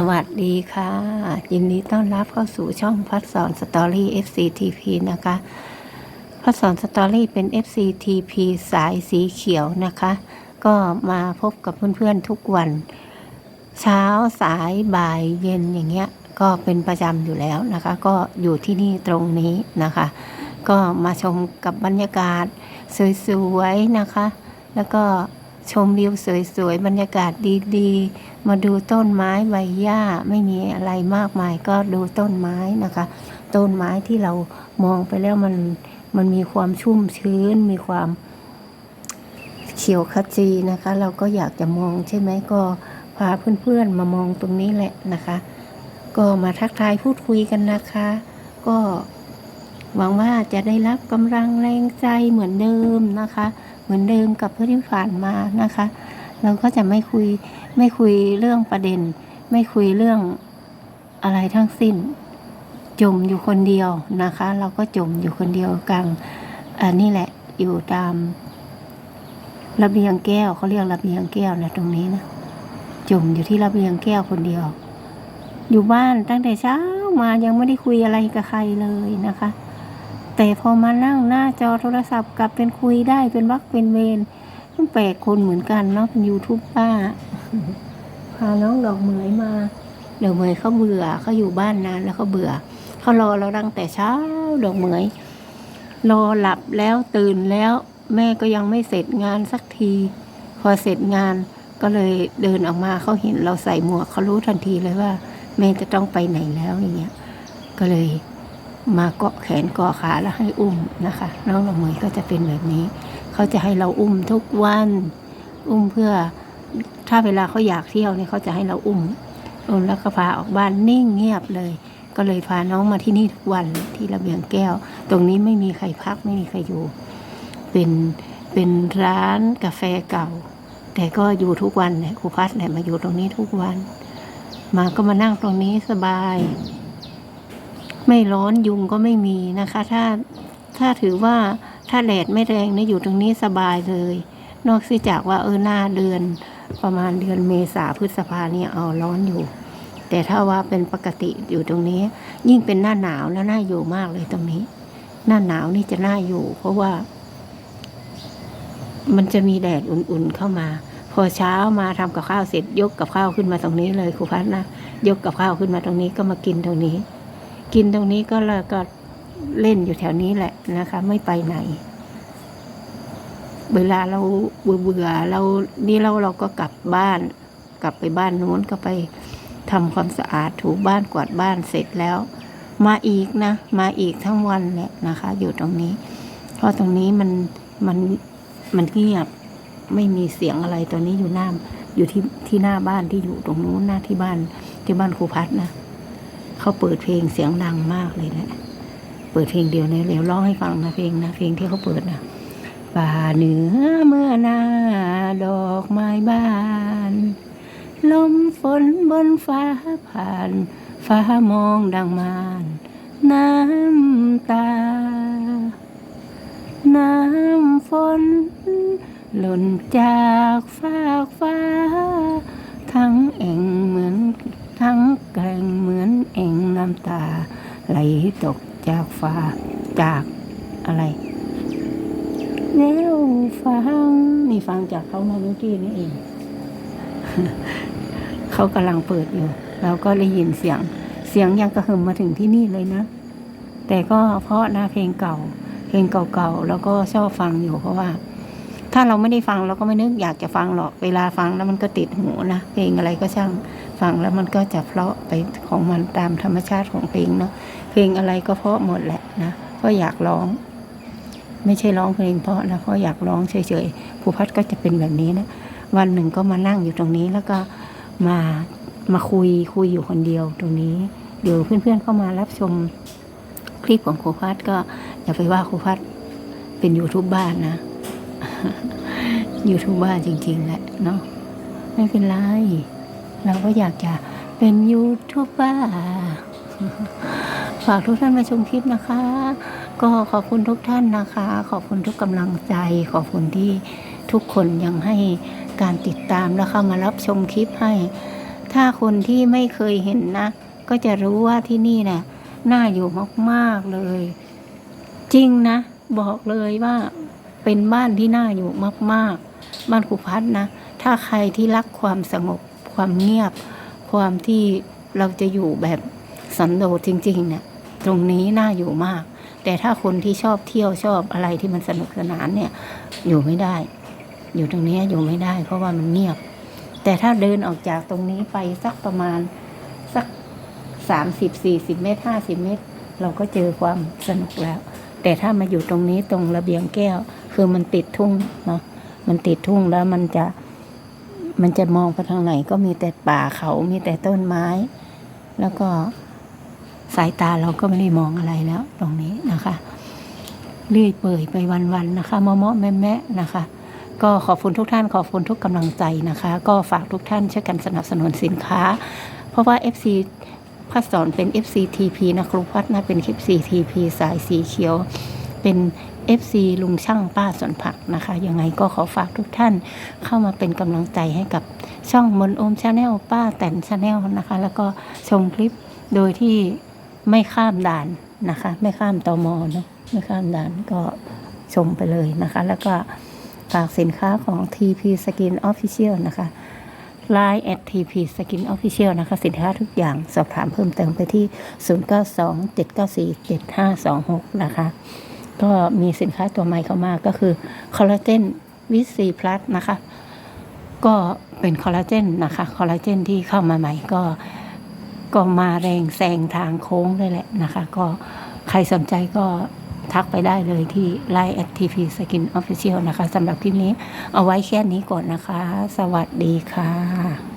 สวัสดีค่ะ ยินดีต้อนรับเข้าสู่ช่องพัดสอนสตอรี่ FCTP นะคะ พัดสอนสตอรี่เป็น FCTP สายสีเขียวนะคะ ก็มาพบกับเพื่อนๆทุกวัน เช้าสายบ่ายเย็นอย่างเงี้ย ก็เป็นประจำอยู่แล้วนะคะ ก็อยู่ที่นี่ตรงนี้นะคะ ก็มาชมกับบรรยากาศสวยๆนะคะ แล้วก็ ชมวิวสวยๆ บรรยากาศดีๆ มาดูต้นไม้ใบหญ้าไม่มีอะไรมากมายก็ดูต้นไม้นะคะ ต้นไม้ที่เรามองไปแล้วมันมันมีความชุ่มชื้น มีความเขียวขจีนะคะ เราก็อยากจะมองใช่ไหมก็พาเพื่อนๆ มามองตรงนี้แหละนะคะ ก็มาทักทายพูดคุยกันนะคะ ก็หวังว่าจะได้รับกำลังแรงใจเหมือนเดิมนะคะ เหมือนเดิมกับเพื่อนที่ผ่านมานะคะ เราก็จะไม่คุยไม่คุยเรื่องประเด็น ไม่คุยเรื่องอะไรทั้งสิ้น จมอยู่คนเดียวนะคะ เราก็จมอยู่คนเดียวกลางอันนี้แหละอยู่ตามระเบียงแก้วเขาเรียกระเบียงแก้วนะตรงนี้นะจมอยู่ที่ระเบียงแก้วคนเดียว อยู่บ้านตั้งแต่เช้ามายังไม่ได้คุยอะไรกับใครเลยนะคะ แต่พอมานั่งหน้าจอโทรศัพท์กลับเป็นคุยได้เป็นวักเป็นเวรมันแปลกคนเหมือนกันเนาะเป็นยูทูบป้าพาน้องดอกเหมยมาดอกเหมยเขาเบื่อเขาอยู่บ้านนานแล้วเขาเบื่อเขารอเราตั้งแต่เช้าดอกเหมย รอหลับแล้วตื่นแล้ว แม่ก็ยังไม่เสร็จงานสักที พอเสร็จงานก็เลยเดินออกมาเขาเห็นเราใส่หมวกเขารู้ทันทีเลยว่า แม่จะต้องไปไหนแล้วอย่างเงี้ย ก็เลย มาเกาะแขนเกาะขาแล้วให้อุ้มนะคะ น้องดอกเมยก็จะเป็นแบบนี้ เขาจะให้เราอุ้มทุกวัน อุ้มเพื่อ ถ้าเวลาเขาอยากเที่ยวเนี่ยเขาจะให้เราอุ้มอุ้มแล้วก็พาออกบ้านนิ่งเงียบเลย ก็เลยพาน้องมาที่นี่ทุกวันที่ระเบียงแก้ว ตรงนี้ไม่มีใครพักไม่มีใครอยู่ เป็นเป็นร้านกาแฟเก่า แต่ก็อยู่ทุกวันเนี่ยครูพัดเนี่ยมาอยู่ตรงนี้ทุกวัน มาก็มานั่งตรงนี้สบาย ไม่ร้อนยุงก็ไม่มีนะคะ ถ้าถ้าถือว่าถ้าแดดไม่แรงเนี่ยอยู่ตรงนี้สบายเลย นอกจากว่าเออหน้าเดือนประมาณเดือนเมษาพฤษภาเนี่ยเอาร้อนอยู่ แต่ถ้าว่าเป็นปกติอยู่ตรงนี้ ยิ่งเป็นหน้าหนาวแล้วน่าอยู่มากเลยตรงนี้ หน้าหนาวนี่จะน่าอยู่ เพราะว่า มันจะมีแดดอุ่นๆเข้ามา พอเช้ามาทำกับข้าวเสร็จยกกับข้าวขึ้นมาตรงนี้เลยครูพัฒนะยกกับข้าวขึ้นมาตรงนี้ก็มากินตรงนี้ กินตรงนี้ก็แล้วก็เล่นอยู่แถวนี้แหละนะคะ ไม่ไปไหน เวลาเราเบื่อเบื่อเรานี่เราเราก็กลับบ้าน กลับไปบ้านนู้นก็ไปทำความสะอาดถูบ้านกวาดบ้านเสร็จแล้ว มาอีกนะ มาอีกทั้งวันแหละนะคะ อยู่ตรงนี้ เพราะตรงนี้มันมันมันเงียบไม่มีเสียงอะไรตอนนี้อยู่หน้าอยู่ที่ที่หน้าบ้านที่อยู่ตรงนู้นหน้าที่บ้านที่บ้านครูพัฒนะ เขาเปิดเพลงเสียงดังมากเลยแหละเปิดเพลงเดียวเนี่ยเดี๋ยวร้องให้ฟังนะเพลงนะเพลงที่เขาเปิดนะป่าเหนือเมื่อนาดอกไม้บานลมฝนบนฟ้าผ่าน ฟ้ามองดังมานน้ำตา น้ำฝน หล่นจากฟากฟ้า ทั้งเอ่งเหมือน ทั้งแกร่งเหมือนเอ่งน้ำตา ไหลตกจากฟ้าจากอะไรแล้วฟังนี่ฟังจากเขามาเมื่อกี้นี่เอง เขากำลังเปิดอยู่เราก็ได้ยินเสียง เสียงยังกระหึ่มมาถึงที่นี่เลยนะ แต่ก็เพราะนะเพลงเก่า เพลงเก่าๆแล้วก็ชอบฟังอยู่เพราะว่า ถ้าเราไม่ได้ฟังเราก็ไม่นึกอยากจะฟังหรอก เวลาฟังแล้วมันก็ติดหูนะเพลงอะไรก็ช่างฟังแล้วมันก็จะเพราะไปของมันตามธรรมชาติของเพลงเนาะ ลงอะไรก็เพราะหมดแหละนะก็อยากร้อง ไม่ใช่ร้องเพลงเพราะนะเพราะอยากร้องเฉยๆครูพัดก็จะเป็นแบบนี้นะวันหนึ่งก็มานั่งอยู่ตรงนี้แล้วก็มามาคุยคุยอยู่คนเดียวตรงนี้ เดี๋ยวเพื่อนๆเข้ามารับชมคลิปของครูพัดก็อย่าไปว่าครูพัดเป็นยูทูบบ้านนะยูทูบบ้านจริง ๆ แหละเนาะไม่เป็นไร เราก็อยากจะเป็นยูทูบบ้า ฝากทุกท่านมาชมคลิปนะคะ ก็ขอบคุณทุกท่านนะคะ ขอบคุณทุกกำลังใจ ขอบคุณที่ทุกคนยังให้การติดตามและเข้ามารับชมคลิปให้ ถ้าคนที่ไม่เคยเห็นนะ ก็จะรู้ว่าที่นี่นะ่ะน่าอยู่มากๆเลย จริงนะ บอกเลยว่าเป็นบ้านที่น่าอยู่มาก ๆ บ้านครูพัฒน์นะถ้าใครที่รักความสงบ ความเงียบ ความที่เราจะอยู่แบบสันโดษจริงๆเนี่ย ตรงนี้น่าอยู่มาก แต่ถ้าคนที่ชอบเที่ยวชอบอะไรที่มันสนุกสนานเนี่ย อยู่ไม่ได้ อยู่ตรงนี้อยู่ไม่ได้ เพราะว่ามันเงียบ แต่ถ้าเดินออกจากตรงนี้ไปสักประมาณสักสามสิบสี่สิบเมตรห้าสิบเมตร เราก็เจอความสนุกแล้ว แต่ถ้ามาอยู่ตรงนี้ตรงระเบียงแก้ว คือมันติดทุ่งเนาะมันติดทุ่งแล้วมันจะมันจะมองไปทางไหนก็มีแต่ป่าเขา มีแต่ต้นไม้ แล้วก็ สายตาเราก็ไม่ได้มองอะไรแล้วตรงนี้นะคะเลื่อยเปื่อยไปวันๆนะคะมอมแม่แม่นะคะ ก็ขอบคุณทุกท่านขอบคุณทุกกำลังใจนะคะ ก็ฝากทุกท่านช่วยกันสนับสนุนสินค้า เพราะว่า FC พัสอนเป็น FC TP นะครูพัดนะเป็น FC TP สายสีเขียว เป็น FC ลุงช่างป้าสวนผักนะคะ ยังไงก็ขอฝากทุกท่านเข้ามาเป็นกำลังใจให้กับช่องมนโอมชาแนลป้าแตนชาแนลนะคะ แล้วก็ชมคลิปโดยที่ ไม่ข้ามด่านนะคะ ไม่ข้ามตอมอเนาะไม่ข้ามด่านก็ชมไปเลยนะคะ แล้วก็ฝากสินค้าของ TP Skin Official นะคะ Line at TP Skin Official นะคะ สินค้าทุกอย่างสอบถามเพิ่มเติมไปที่ 0927947526 นะคะ ก็มีสินค้าตัวใหม่เข้ามาก็คือคอลลาเจนวิซีพลัสนะคะ ก็เป็นคอลลาเจนนะคะ คอลลาเจนที่เข้ามาใหม่ก็ ก็มาแรงแซงทางโค้งเลยแหละนะคะ ก็ใครสนใจก็ทักไปได้เลยที่ Line at TP Skin Official นะคะสำหรับคลิปนี้เอาไว้แค่นี้ก่อนนะคะ สวัสดีค่ะ